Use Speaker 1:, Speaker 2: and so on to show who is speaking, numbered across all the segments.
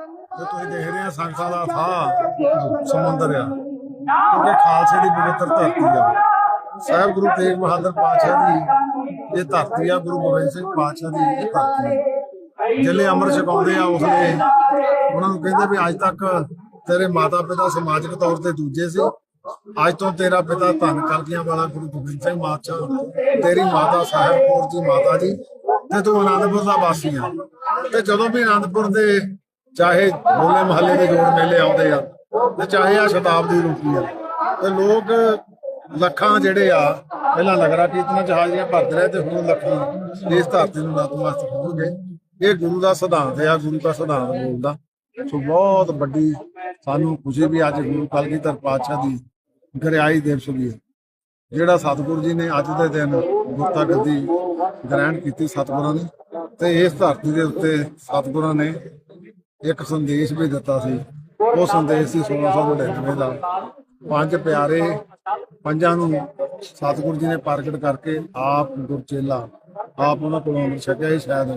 Speaker 1: ਤੇ ਤੁਸੀਂ ਦੇਖ ਰਹੇ ਆ ਸੰਗਤਾਂ ਦਾ ਥਾਂ, ਸਮੁੰਦਰ ਆ। ਕਿਉਂਕਿ ਖਾਲਸੇ ਦੀ ਪਵਿੱਤਰ ਧਰਤੀ ਆ। ਸਾਹਿਬ ਗੁਰੂ ਤੇਗ ਬਹਾਦਰ ਪਾਤਸ਼ਾਹ ਦੀ ਇਹ ਧਰਤੀ ਆ, ਗੁਰੂ ਗੋਬਿੰਦ ਸਿੰਘ ਪਾਤਸ਼ਾਹ ਦੀ ਇਹ ਧਰਤੀ ਆ। ਜਿਹੜੇ ਛਕਾਉਂਦੇ ਆ ਉਸ ਵੇਲੇ ਉਹਨਾਂ ਨੂੰ ਕਹਿੰਦੇ ਵੀ ਅੱਜ ਤੱਕ ਤੇਰੇ ਮਾਤਾ ਪਿਤਾ ਸਮਾਜਿਕ ਤੌਰ ਤੇ ਦੂਜੇ ਸੀ। ਅੱਜ ਤੋਂ ਤੇਰਾ ਪਿਤਾ ਧੰਨ ਕਲਗੀਆਂ ਵਾਲਾ ਗੁਰੂ ਗੋਬਿੰਦ ਸਿੰਘ ਪਾਤਸ਼ਾਹ। ਤੇਰੀ ਮਾਤਾ ਸਾਹਿਬ ਕੌਰ ਜੀ ਮਾਤਾ ਜੀ, ਤੇ ਤੂੰ ਆਨੰਦਪੁਰ ਦਾ ਵਾਸੀ ਆ। ਤੇ ਜਦੋਂ ਵੀ ਆਨੰਦਪੁਰ ਦੇ ਚਾਹੇ ਹੋਲੇ ਮਹੱਲੇ ਦੇ ਜੋੜ ਮੇਲੇ ਆਉਂਦੇ ਆ ਤੇ ਚਾਹੇ ਆ ਸ਼ਤਾਬਦੀ ਰੁਕੀ ਆ। ਤੇ ਲੋਕ ਲੱਖਾਂ ਜਿਹੜੇ ਆ, ਪਹਿਲਾਂ ਨਗਰਾ ਕੀਰਤਨਾਂ ਜਹਾਜ਼ੀਆਂ ਭਰਦੇ ਰਹੇ ਤੇ ਹੁਣ ਲੱਖਾਂ ਇਸ ਧਰਤੀ ਨੂੰ ਨਤਮਸਤਕ ਹੋ ਇਹ ਗੁਰੂ ਦਾ ਸਿਧਾਂਤ ਆ, ਗੁਰੂ ਦਾ ਸਿਧਾਂਤ ਬੋਲਦਾ। ਸੋ ਬਹੁਤ ਵੱਡੀ ਸਾਨੂੰ ਖੁਸ਼ੀ ਵੀ ਅੱਜ ਗੁਰੂ ਕਲਗੀਧਰ ਪਾਤਸ਼ਾਹ ਦੀ ਗਰਿਆਈ ਦਿਵਸ ਵੀ ਹੈ ਜਿਹੜਾ ਸਤਿਗੁਰੂ ਜੀ ਨੇ ਅੱਜ ਦੇ ਦਿਨ ਗੁਰਤਾ ਗੱਦੀ ਗ੍ਰਹਿਣ ਕੀਤੀ ਸਤਿਗੁਰਾਂ ਨੇ ਤੇ ਇਸ ਧਰਤੀ ਦੇ ਉੱਤੇ ਸਤਿਗੁਰਾਂ ਨੇ ਇੱਕ ਸੰਦੇਸ਼ ਵੀ ਦਿੱਤਾ ਸੀ। ਉਹ ਸੰਦੇਸ਼ ਸੀ 1699 ਦਾ। ਪੰਜ ਪਿਆਰੇ ਪੰਜਾਂ ਨੂੰ ਸਤਿਗੁਰੂ ਜੀ ਨੇ ਪ੍ਰਗਟ ਕਰਕੇ ਆਪ ਗੁਰਚੇਲਾ, ਆਪ ਉਹਨਾਂ ਕੋਲੋਂ ਅੰਮ੍ਰਿਤ ਛਕਿਆ ਹੀ ਸ਼ਾਇਦ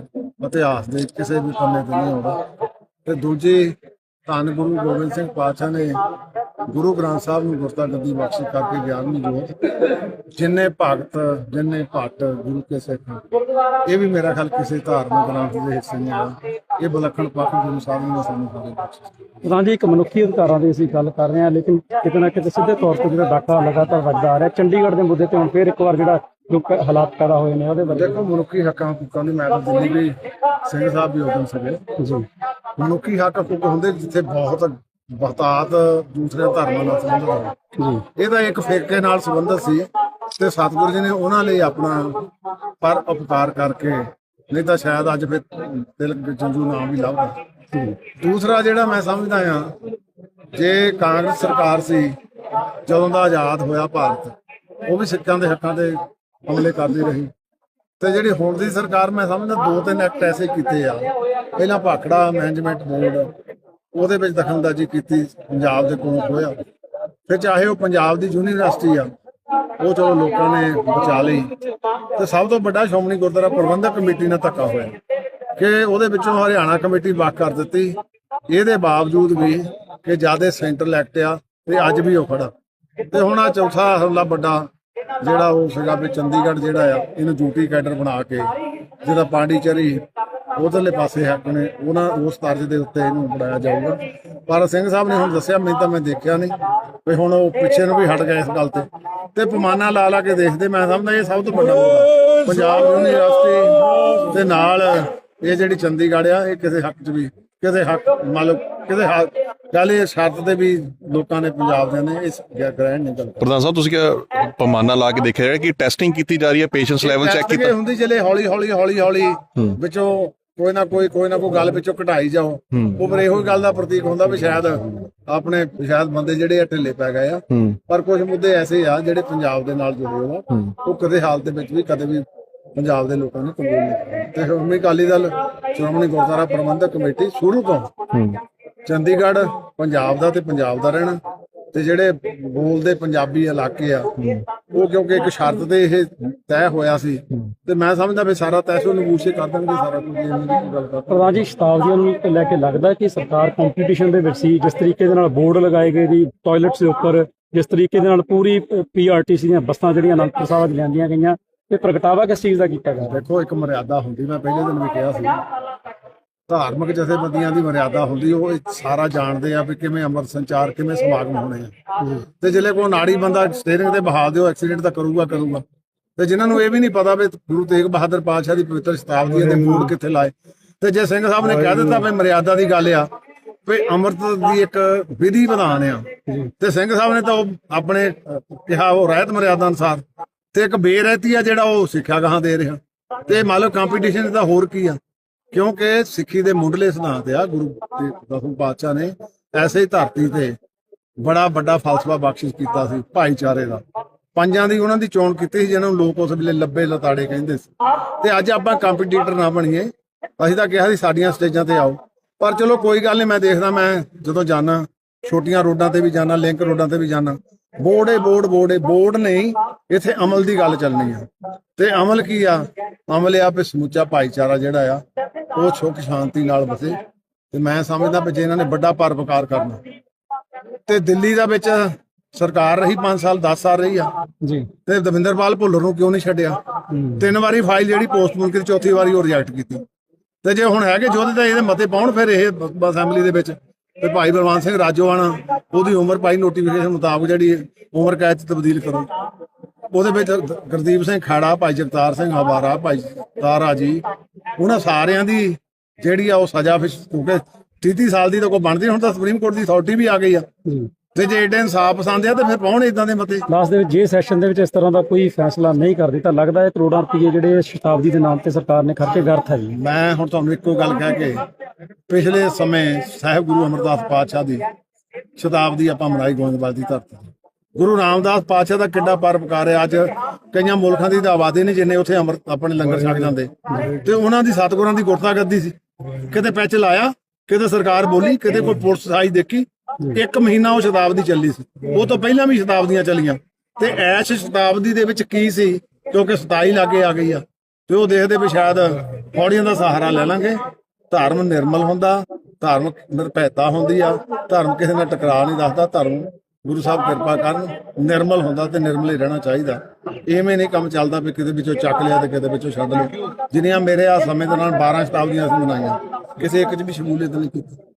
Speaker 1: ਇਤਿਹਾਸ ਦੇ ਕਿਸੇ ਵੀ ਪੰਨੇ ਤੇ ਨਹੀਂ ਆਉਂਦਾ। ਤੇ ਦੂਜੀ ਧੰਨ ਗੁਰੂ ਗੋਬਿੰਦ ਸਿੰਘ ਪਾਤਸ਼ਾਹ ਨੇ ਗੁਰੂ ਗ੍ਰੰਥ ਸਾਹਿਬ ਨੂੰ ਗੁਰਤਾ ਗੱਦੀ ਬਖਸ਼ੀ ਕਰਕੇ ਗਿਆਨ ਨੂੰ ਜੋਤ, ਜਿੰਨੇ ਭਗਤ, ਜਿੰਨੇ ਭੱਟ ਗੁਰੂ ਕੇ ਸਿੱਖ, ਇਹ ਵੀ ਮੇਰਾ ਖਿਆਲ ਕਿਸੇ ਧਾਰਮਿਕ ਗ੍ਰੰਥ ਦੇ ਹਿੱਸੇ ਨਹੀਂ ਆ। ਇਹ ਬਲਖਣ ਪੱਖ ਗੁਰੂ ਸਾਹਿਬ ਨੇ ਸਾਨੂੰ ਬਖਸ਼ੇ
Speaker 2: ਪ੍ਰਧਾਨ ਜੀ ਇੱਕ ਮਨੁੱਖੀ ਅਧਿਕਾਰਾਂ ਦੀ ਅਸੀਂ ਗੱਲ ਕਰ ਰਹੇ ਹਾਂ ਲੇਕਿਨ ਕਿਤੇ ਨਾ ਕਿਤੇ ਸਿੱਧੇ ਤੌਰ ਤੇ ਜਿਹੜਾ ਡਾਕਾ ਲਗਾਤਾਰ ਵੱਜਦਾ ਆ ਰਿਹਾ ਚੰਡੀਗੜ੍ਹ ਦੇ ਮੁੱਦੇ ਤੇ ਹੁਣ ਫੇਰ ਇੱਕ ਵਾਰ ਜਿਹੜਾ ਜੋ ਹਾਲਾਤ ਪੈਦਾ ਹੋਏ ਨੇ ਉਹਦੇ ਬਾਰੇ।
Speaker 1: ਦੇਖੋ ਮਨੁੱਖੀ ਹੱਕਾਂ ਹਕੂਕਾਂ ਦੀ ਮੈਂ ਤਾਂ ਦਿੱਲੀ ਵੀ ਸਿੰਘ ਸਾਹਿਬ ਵੀ ਉਦੋਂ ਸੀਗੇ।
Speaker 2: ਜੀ।
Speaker 1: ਮਨੁੱਖੀ ਹੱਕ ਹਕੂਕ ਹੁੰਦੇ ਜਿੱਥੇ ਬਹੁਤ ਬਹੁਤਾਤ ਦੂਸਰੇ ਧਰਮਾਂ ਨਾਲ ਸੰਬੰਧਿਤ ਹੋਣ
Speaker 2: ਜੀ।
Speaker 1: ਇਹਦਾ ਇੱਕ ਫਿਰਕੇ ਨਾਲ ਸੰਬੰਧਿਤ ਸੀ ਤੇ ਸਤਿਗੁਰੂ ਜੀ ਨੇ ਉਹਨਾਂ ਲਈ ਆਪਣਾ ਪਰ ਉਪਕਾਰ ਕਰਕੇ ਨਹੀਂ ਤਾਂ ਸ਼ਾਇਦ ਅੱਜ ਫਿਰ ਤਿਲਕ ਜੰਜੂ ਨਾਮ ਵੀ ਲੱਭਦਾ ਦੂਸਰਾ ਜਿਹੜਾ ਮੈਂ ਸਮਝਦਾ ਆ ਜੇ ਕਾਂਗਰਸ ਸਰਕਾਰ ਸੀ, ਜਦੋਂ ਦਾ ਆਜ਼ਾਦ ਹੋਇਆ ਭਾਰਤ, ਉਹ ਵੀ ਸਿੱਖਾਂ ਦੇ ਹੱਕਾਂ ਤੇ ਹਮਲੇ ਕਰਦੀ ਰਹੀ। ਤੇ ਜਿਹੜੀ ਹੁਣ ਦੀ ਸਰਕਾਰ ਮੈਂ ਸਮਝਦਾ, ਦੋ ਤਿੰਨ ਐਕਟ ਐਸੇ ਕੀਤੇ ਆ। ਪਹਿਲਾਂ ਭਾਖੜਾ ਮੈਨੇਜਮੈਂਟ ਬੋਰਡ ਉਹਦੇ ਵਿੱਚ ਦਖਲਅੰਦਾਜ਼ੀ ਕੀਤੀ, ਪੰਜਾਬ ਦੇ ਕੋਲੋਂ ਹੋਇਆ ਫਿਰ ਚਾਹੇ ਉਹ ਪੰਜਾਬ ਦੀ ਯੂਨੀਵਰਸਿਟੀ ਆ ਉਹ ਚਲੋ ਲੋਕਾਂ ਨੇ ਬਚਾ ਲਈ। ਤੇ ਸਭ ਤੋਂ ਵੱਡਾ ਸ਼੍ਰੋਮਣੀ ਗੁਰਦੁਆਰਾ ਪ੍ਰਬੰਧਕ ਕਮੇਟੀ ਨਾਲ ਧੱਕਾ ਹੋਇਆ। ਕਿ ਉਹਦੇ ਵਿੱਚੋਂ ਹਰਿਆਣਾ ਕਮੇਟੀ ਵੱਖ ਕਰ ਦਿੱਤੀ। ਇਹਦੇ ਬਾਵਜੂਦ ਵੀ ਕਿ ਜਿਆਦੇ ਸੈਂਟਰਲ ਐਕਟ ਆ ਤੇ ਅੱਜ ਵੀ ਉਹ ਖੜਾ। ਤੇ ਹੁਣ ਆ ਚੌਥਾ ਹਮਲਾ ਵੱਡਾ ਜਿਹੜਾ ਉਹ ਸੀਗਾ ਵੀ ਚੰਡੀਗੜ੍ਹ ਜਿਹੜਾ ਆ, ਇਹਨੂੰ ਡਿਊਟੀ ਕੈਡਰ ਬਣਾ ਕੇ ਜਿਹਦਾ ਪਾਂਡੀਚੇਰੀ ਉਧਰਲੇ ਪਾਸੇ ਹੱਕ ਨੇ, ਉਹਨਾਂ ਉਸ ਤਰਜ਼ ਦੇ ਉੱਤੇ ਇਹਨੂੰ ਬਣਾਇਆ ਜਾਊਗਾ। ਪਰ ਸਿੰਘ ਸਾਹਿਬ ਨੇ ਹੁਣ ਦੱਸਿਆ ਮੈਨੂੰ ਤਾਂ ਮੈਂ ਦੇਖਿਆ ਨਹੀਂ। ਵੀ ਹੁਣ ਉਹ ਪਿੱਛੇ ਨੂੰ ਵੀ ਹਟ ਗਏ ਇਸ ਗੱਲ ਤੇ। ਤੇ ਪਮਾਨਾ ਲਾ ਲਾ ਕੇ ਦੇਖਦੇ ਮੈਂ ਸਮਝਦਾ ਇਹ ਸਭ ਤੋਂ ਵੱਡਾ ਮੁੱਦਾ। ਪੰਜਾਬ ਯੂਨੀਵਰਸਿਟੀ ਦੇ ਨਾਲ ਇਹ ਜਿਹੜੀ ਚੰਡੀਗੜ੍ਹ ਆ ਇਹ ਕਿਸੇ ਹੱਕ 'ਚ ਵੀ ਕਿਸੇ ਹੱਕ ਮਤਲਬ ਕਿਸੇ ਹੱਕ ਗੱਲ ਇਹ ਸ਼ਰਤ ਤੇ ਵੀ ਲੋਕਾਂ ਨੇ ਪੰਜਾਬ ਦੇ ਨੇ ਇਸ ਗ੍ਰਹਿਣ ਨਹੀਂ
Speaker 3: ਪ੍ਰਧਾਨ ਸਾਹਿਬ ਤੁਸੀਂ ਕਿਹਾ ਪੈਮਾਨਾ ਲਾ ਕੇ ਦੇਖਿਆ ਕਿ ਟੈਸਟਿੰਗ ਕੀਤੀ ਜਾ ਰਹੀ ਹੈ ਪੇਸ਼ੈਂਸ ਲੈਵਲ ਚੈੱਕ ਕੀਤਾ।
Speaker 1: ਹੁੰਦੀ ਚਲੇ ਹੌਲੀ ਹੌਲੀ ਹੌਲੀ ਹੌਲੀ ਵਿੱਚੋਂ ਕੋਈ ਨਾ ਕੋਈ ਕੋਈ ਨਾ ਕੋਈ ਗੱਲ ਵਿੱਚੋਂ ਘਟਾਈ ਜਾਓ। ਉਹ ਪਰ ਇਹੋ ਹੀ ਗੱਲ ਦਾ ਪ੍ਰਤੀਕ ਹੁੰਦਾ ਵੀ ਸ਼ਾਇਦ ਆਪਣੇ ਸ਼ਾਇਦ ਬੰਦੇ ਜਿਹੜੇ ਆ ਢਿੱਲੇ ਪੈ ਗਏ ਆ। ਪਰ ਕੁਝ ਮੁੱਦੇ ਐਸੇ ਆ ਜਿਹੜੇ ਪੰਜਾਬ ਦੇ ਨਾਲ ਜੁੜੇ ਹੋਏ ਆ। ਉਹ ਕਦੇ ਹਾਲਤ ਵਿੱਚ ਵੀ ਕਦੇ ਵੀ ਪੰਜਾਬ ਦੇ ਲੋਕਾਂ ਨੂੰ ਕਬੂਲ ਨਹੀਂ ਤੇ ਸ਼੍ਰੋਮਣੀ ਅਕਾਲੀ ਦਲ ਸ਼੍ਰੋਮਣੀ ਗੁਰਦੁਆਰਾ ਪ੍ਰਬੰਧਕ ਕਮੇਟੀ ਸ਼ੁਰੂ ਤੋਂ ਚੰਡੀਗੜ੍ਹ ਪੰਜਾਬ ਦਾ ਤੇ ਪੰਜਾਬ ਦਾ ਰਹਿਣਾ। ਤੇ ਜਿਹੜੇ ਬੋਲਦੇ ਪੰਜਾਬੀ ਇਲਾਕੇ ਆ ਉਹ ਕਿਉਂਕਿ ਇੱਕ ਸ਼ਰਤ ਤੇ ਇਹ ਤੈਅ ਹੋਇਆ ਸੀ ਤੇ ਮੈਂ ਸਮਝਦਾ ਵੀ ਸਾਰਾ ਤੈਸੋ ਨਬੂਸ਼ੇ ਕਰ ਦੇਣਗੇ ਸਾਰਾ ਕੁਝ ਇਹ ਮੇਰੀ ਗੱਲ ਕਰ
Speaker 2: ਪ੍ਰਧਾਨ ਜੀ ਸ਼ਤਾਬਦੀਆਂ ਨੂੰ ਲੈ ਕੇ ਲੱਗਦਾ ਕਿ ਸਰਕਾਰ ਕੰਪੀਟੀਸ਼ਨ ਦੇ ਵਿੱਚ ਸੀ ਜਿਸ ਤਰੀਕੇ ਦੇ ਨਾਲ ਬੋਰਡ ਲਗਾਏ ਗਏ ਜੀ ਟਾਇਲਟਸ ਦੇ ਉੱਪਰ ਜਿਸ ਤਰੀਕੇ ਦੇ ਨਾਲ ਪੂਰੀ ਪੀਆਰਟੀਸੀ ਦੀਆਂ ਬੱਸਾਂ ਜਿਹੜੀਆਂ ਅਨੰਦਪੁਰ ਸਾਹਿਬ ਲਿਆਂਦੀਆਂ ਗਈਆਂ ਇਹ ਪ੍ਰਗਟਾਵਾ ਕਿਸ ਚੀਜ਼ ਦਾ ਕੀਤਾ ਗਿਆ?
Speaker 1: ਦੇਖੋ ਇੱਕ ਮਰਿਆਦਾ ਹੁੰਦੀ ਮੈਂ ਪਹਿਲੇ ਦਿਨ ਵੀ ਕਿਹਾ ਸੀ ਧਾਰਮਿਕ ਜਥੇਬੰਦੀਆਂ ਦੀ ਮਰਿਆਦਾ ਹੁੰਦੀ ਉਹ ਇਹ ਸਾਰਾ ਜਾਣਦੇ ਆ ਵੀ ਕਿਵੇਂ ਅੰਮ੍ਰਿਤ ਸੰਚਾਰ ਕਿਵੇਂ ਸਮਾਗਮ ਹੋਣੇ ਆ। ਤੇ ਜਿਹੜੇ ਕੋਈ ਨਾੜੀ ਬੰਦਾ ਸਟੇਰਿੰਗ ਤੇ ਬਹਾ ਦਿਓ ਐਕਸੀਡੈਂਟ ਤਾਂ ਕਰੂਗਾ ਕਰੂਗਾ। ਤੇ ਜਿਨ੍ਹਾਂ ਨੂੰ ਇਹ ਵੀ ਨਹੀਂ ਪਤਾ ਵੀ ਗੁਰੂ ਤੇਗ ਬਹਾਦਰ ਪਾਤਸ਼ਾਹ ਦੀ ਪਵਿੱਤਰ ਸ਼ਤਾਬਦੀ ਦੇ ਮੂਲ ਕਿੱਥੇ ਲਾਏ। ਤੇ ਜੇ ਸਿੰਘ ਸਾਹਿਬ ਨੇ ਕਹਿ ਦਿੱਤਾ ਵੀ ਮਰਿਆਦਾ ਦੀ ਗੱਲ ਆ ਵੀ ਅੰਮ੍ਰਿਤ ਦੀ ਇੱਕ ਵਿਧੀ ਵਿਧਾਨ ਆ। ਤੇ ਸਿੰਘ ਸਾਹਿਬ ਨੇ ਤਾਂ ਉਹ ਆਪਣੇ ਕਿਹਾ ਉਹ ਰਹਿਤ ਮਰਿਆਦਾ ਅਨੁਸਾਰ। ਤੇ ਇੱਕ ਬੇਰਹਿਤੀ ਆ ਜਿਹੜਾ ਉਹ ਸਿੱਖਿਆ ਗਾਹਾਂ ਦੇ ਰਿਹਾ। ਤੇ ਮੰਨ ਲਓ ਕੰਪੀਟੀਸ਼ਨ ਦਾ ਹੋਰ ਕੀ ਆ। ਕਿਉਂਕਿ ਸਿੱਖੀ ਦੇ ਮੁੱਢਲੇ ਸਿਧਾਂਤ ਆ, ਗੁਰੂ ਤੇ ਦਸਮ ਪਾਤਸ਼ਾਹ ਨੇ ਐਸੇ ਹੀ ਧਰਤੀ ਤੇ ਬੜਾ ਵੱਡਾ ਫਲਸਫਾ ਬਖਸ਼ਿਸ਼ ਕੀਤਾ ਸੀ ਭਾਈਚਾਰੇ ਦਾ। ਪੰਜਾਂ ਦੀ ਉਹਨਾਂ ਦੀ ਚੋਣ ਕੀਤੀ ਸੀ, ਜਿਹਨਾਂ ਨੂੰ ਲੋਕ ਉਸ ਵੇਲੇ ਲੱਭੇ ਲਤਾੜੇ ਕਹਿੰਦੇ ਸੀ। ਤੇ ਅੱਜ ਆਪਾਂ ਕੰਪੀਟੀਟਰ ਨਾ ਬਣੀਏ। ਅਸੀਂ ਤਾਂ ਕਿਹਾ ਸੀ, ਸਾਡੀਆਂ ਸਟੇਜਾਂ ਤੇ ਆਓ। ਪਰ ਚਲੋ ਕੋਈ ਗੱਲ ਨਹੀਂ ਮੈਂ ਦੇਖਦਾ, ਮੈਂ ਜਦੋਂ ਜਾਣਾ ਛੋਟੀਆਂ ਰੋਡਾਂ ਤੇ ਵੀ ਜਾਣਾ ਲਿੰਕ ਰੋਡਾਂ ਤੇ ਵੀ ਜਾਣਾ ਬੋਰਡ ਏ, ਬੋਰਡ ਬੋਰਡ ਏ, ਬੋਰਡ ਨਹੀਂ, ਇੱਥੇ ਅਮਲ ਦੀ ਗੱਲ ਚੱਲਣੀ ਆ। ਤੇ ਅਮਲ ਕੀ ਆ? ਅਮਲ ਆ ਵੀ ਸਮੁੱਚਾ ਭਾਈਚਾਰਾ ਜਿਹੜਾ ਆ ਉਹ ਸੁੱਖ ਸ਼ਾਂਤੀ ਨਾਲ ਵਸੇ ਤੇ ਮੈਂ ਸਮਝਦਾ ਵੀ ਜੇ ਇਹਨਾਂ ਨੇ ਵੱਡਾ ਪਰਪਕਾਰ ਕਰਨਾ। ਤੇ ਦਿੱਲੀ ਦਾ ਵਿੱਚ ਸਰਕਾਰ ਰਹੀ 5 ਸਾਲ 10 ਸਾਲ ਰਹੀ ਆ।
Speaker 2: ਜੀ।
Speaker 1: ਤੇ ਦਵਿੰਦਰਪਾਲ ਭੁੱਲਰ ਨੂੰ ਕਿਉਂ ਨਹੀਂ ਛੱਡਿਆ। ਤਿੰਨ ਵਾਰੀ ਫਾਈਲ ਜਿਹੜੀ ਪੋਸਟਪੋਨ ਕੀਤੀ ਚੌਥੀ ਵਾਰੀ ਉਹ ਰਿਜੈਕਟ ਕੀਤੀ। ਤੇ ਜੇ ਹੁਣ ਹੈਗੇ ਜੋਧ ਤਾਂ ਇਹਦੇ ਮਤੇ ਪਾਉਣ ਫਿਰ ਇਹ ਅਸੈਂਬਲੀ ਦੇ ਵਿੱਚ। ਤੇ ਭਾਈ ਬਲਵੰਤ ਸਿੰਘ ਰਾਜੋਆਣਾ ਉਹਦੀ ਉਮਰ ਭਾਈ ਨੋਟੀਫਿਕੇਸ਼ਨ ਮੁਤਾਬਕ ਜਿਹੜੀ ਉਮਰ ਕੈਦ ਚ ਤਬਦੀਲ ਕਰੋ। ਉਹਦੇ ਵਿੱਚ ਗੁਰਦੀਪ ਸਿੰਘ ਖਾੜਾ ਭਾਈ ਜਗਤਾਰ ਸਿੰਘ ਹਵਾਰਾ ਭਾਈ ਤਾਰਾ ਜੀ ਉਹਨਾਂ ਸਾਰਿਆਂ ਦੀ ਜਿਹੜੀ ਆ ਉਹ ਸਜ਼ਾ ਫਿਰ ਕਿਉਂਕਿ 30 ਸਾਲ ਦੀ ਤਾਂ ਕੋਈ ਬਣਦੀ ਹੁਣ ਤਾਂ ਸੁਪਰੀਮ ਕੋਰਟ ਦੀ ਅਥਾਰਟੀ ਵੀ ਆ ਗਈ ਆ। ਤੇ ਜੇ ਏਡੇ ਇਨਸਾਫ ਪਸੰਦ ਆ ਤੇ ਫਿਰ ਪਾਉਣ ਇਦਾਂ ਦੇ ਮਤੇ
Speaker 2: ਲਾਸਟ ਦੇ ਵਿੱਚ ਜੇ ਸੈਸ਼ਨ ਦੇ ਵਿੱਚ ਇਸ ਤਰ੍ਹਾਂ ਦਾ ਕੋਈ ਫੈਸਲਾ ਨਹੀਂ ਕਰਦੀ ਤਾਂ ਲੱਗਦਾ ਹੈ ਕਰੋੜਾਂ ਰੁਪਏ ਜਿਹੜੇ ਸ਼ਤਾਬਦੀ ਦੇ ਨਾਮ ਤੇ ਸਰਕਾਰ ਨੇ ਖਰਚੇ ਗਰਥ ਹੈ ਜੀ
Speaker 1: ਮੈਂ ਹੁਣ ਤੁਹਾਨੂੰ ਇੱਕੋ ਗੱਲ ਕਹਿ ਕੇ ਪਿਛਲੇ ਸਮੇਂ ਸਾਹਿਬ ਗੁਰੂ ਅਮਰਦਾਸ ਪਾਤਸ਼ਾਹ ਦੀ ਸ਼ਤਾਬਦੀ ਆਪਾਂ ਮਨਾਈ ਗੋਇੰਦਵਾਲ ਦੀ ਧਰਤੀ। ਗੁਰੂ ਰਾਮਦਾਸ ਪਾਤਸ਼ਾਹ ਦਾ ਕਿੱਡਾ ਪਰਪਕਾਰ ਹੈ। ਅੱਜ ਕਈਆਂ ਮੁਲਕਾਂ ਦੀ ਤਾਂ ਆਬਾਦੀ ਨਹੀਂ ਜਿੰਨੇ ਉੱਥੇ ਅੰਮ੍ਰਿਤ, ਆਪਣੇ ਲੰਗਰ ਛਕ ਜਾਂਦੇ। ਤੇ ਉਹਨਾਂ ਦੀ ਸਤਿਗੁਰਾਂ ਦੀ ਗੁਰਤਾ ਗੱਦੀ ਸੀ। ਕਿਤੇ ਪੈਚ ਲਾਇਆ, ਕਿਤੇ ਸਰਕਾਰ ਬੋਲੀ, ਕਿਤੇ ਕੋਈ ਪੁਲਿਸ ਆਈ ਦੇਖੀ। ਇੱਕ ਮਹੀਨਾ ਉਹ ਸ਼ਤਾਬਦੀ ਚੱਲੀ ਸੀ। ਉਹ ਤੋਂ ਪਹਿਲਾਂ ਵੀ ਸ਼ਤਾਬਦੀਆਂ ਚੱਲੀਆਂ। ਤੇ ਐਸ਼ ਸ਼ਤਾਬਦੀ ਦੇ ਵਿੱਚ ਕੀ ਸੀ? ਕਿਉਂਕਿ 27 ਲਾਗੇ ਆ ਗਈ ਆ। ਤੇ ਉਹ ਦੇਖਦੇ ਵੀ ਸ਼ਾਇਦ ਫੌੜੀਆਂ ਦਾ ਸਹਾਰਾ ਲੈ ਲਾਂਗੇ। ਧਰਮ ਨਿਰਮਲ ਹੁੰਦਾ। ਧਰਮ ਨਿਰਭੈਤਾ ਹੁੰਦੀ ਆ। ਧਰਮ ਕਿਸੇ ਨਾਲ ਟਕਰਾਅ ਨਹੀਂ ਦੱਸਦਾ। ਧਰਮ ਗੁਰੂ ਸਾਹਿਬ ਕਿਰਪਾ ਕਰਨ, ਨਿਰਮਲ ਹੁੰਦਾ ਤੇ ਨਿਰਮਲ ਹੀ ਰਹਿਣਾ ਚਾਹੀਦਾ। ਐਵੇਂ ਨਹੀਂ ਕੰਮ ਚੱਲਦਾ ਵੀ ਕਿਤੇ ਵਿੱਚੋਂ ਚੱਕ ਲਿਆ ਤੇ ਕਿਤੇ ਵਿੱਚੋਂ ਛੱਡ ਲਿਆ। ਜਿੰਨੀਆਂ ਮੇਰੇ ਆ ਸਮੇਂ ਦੇ ਨਾਲ 12 ਸ਼ਤਾਬਦੀਆਂ ਅਸੀਂ ਮਨਾਈਆਂ, ਕਿਸੇ ਇੱਕ 'ਚ ਵੀ ਸ਼ਮੂਲੀਅਤ ਨਹੀਂ ਕੀਤੀ।